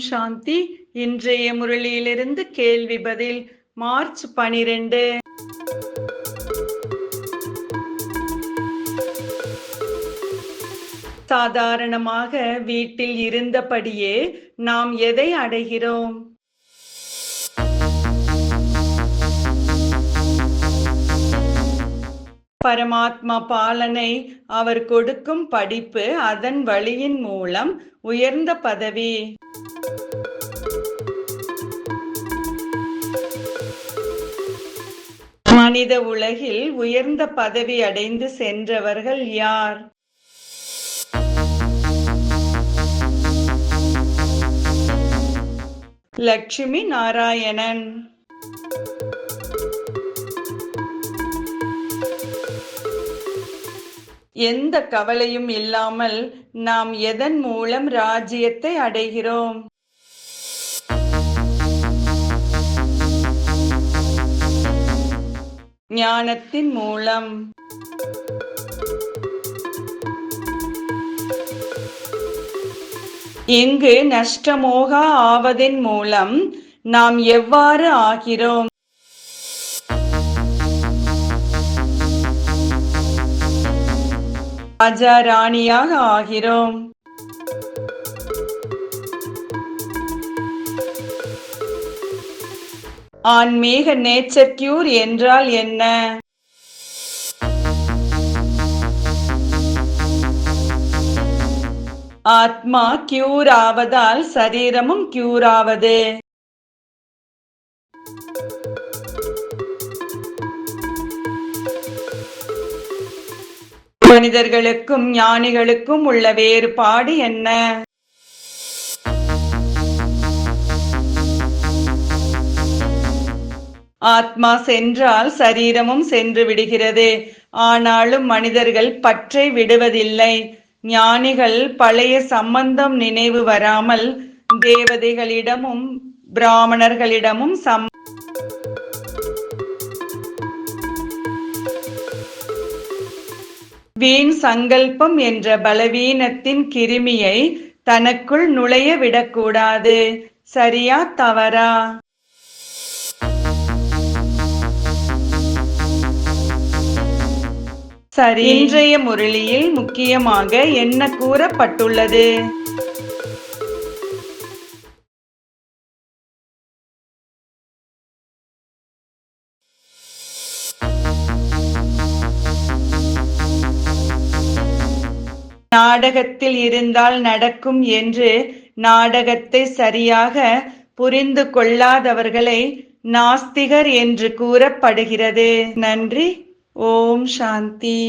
சாந்தி இன்றைய முரளியிலிருந்து கேள்வி பதில் மார்ச் பனிரெண்டு. சாதாரணமாக வீட்டில் இருந்தபடியே நாம் எதை அடைகிறோம்? பரமாத்மா பாலனை அவர் கொடுக்கும் படிப்பு அதன் வழியின் மூலம் உயர்ந்த பதவி. மனித உலகில் உயர்ந்த பதவி அடைந்து சென்றவர்கள் யார்? லட்சுமி நாராயணன். எந்த கவலையும் இல்லாமல் நாம் எதன் மூலம் ராஜ்யத்தை அடைகிறோம்? ஞானத்தின் மூலம். இங்கு நஷ்டமோகா ஆவதின் மூலம் நாம் எவ்வாறு ஆகிறோம்? ராஜா ராணியாக ஆகிறோம். ஆன்மீக நேச்சர் கியூர் என்றால் என்ன? ஆத்மா கியூர் ஆவதால் சரீரமும் கியூர் ஆவது. மனிதர்களுக்கும் ஞானிகளுக்கும் உள்ள வேறுபாடு என்ன? ஆத்மா சென்றால் சரீரமும் சென்று விடுகிறது. ஆனாலும் மனிதர்கள் பற்றை விடுவதில்லை. ஞானிகள் பழைய சம்பந்தம் நினைவு வராமல் தேவதைகளிடமும் பிராமணர்களிடமும் சம் வீண் சங்கல்பம் என்ற பலவீனத்தின் கிருமியை தனக்குள் நுழைய விடக்கூடாது. சரியா தவறா? சரி. இன்றைய முரளியில் முக்கியமாக என்ன கூறப்பட்டுள்ளது? நாடகத்தில் இருந்தால் நடக்கும் என்று நாடகத்தை சரியாக புரிந்து கொள்ளாதவர்களை நாஸ்திகர் என்று கூறப்படுகிறது. நன்றி. ஓம் சாந்தி.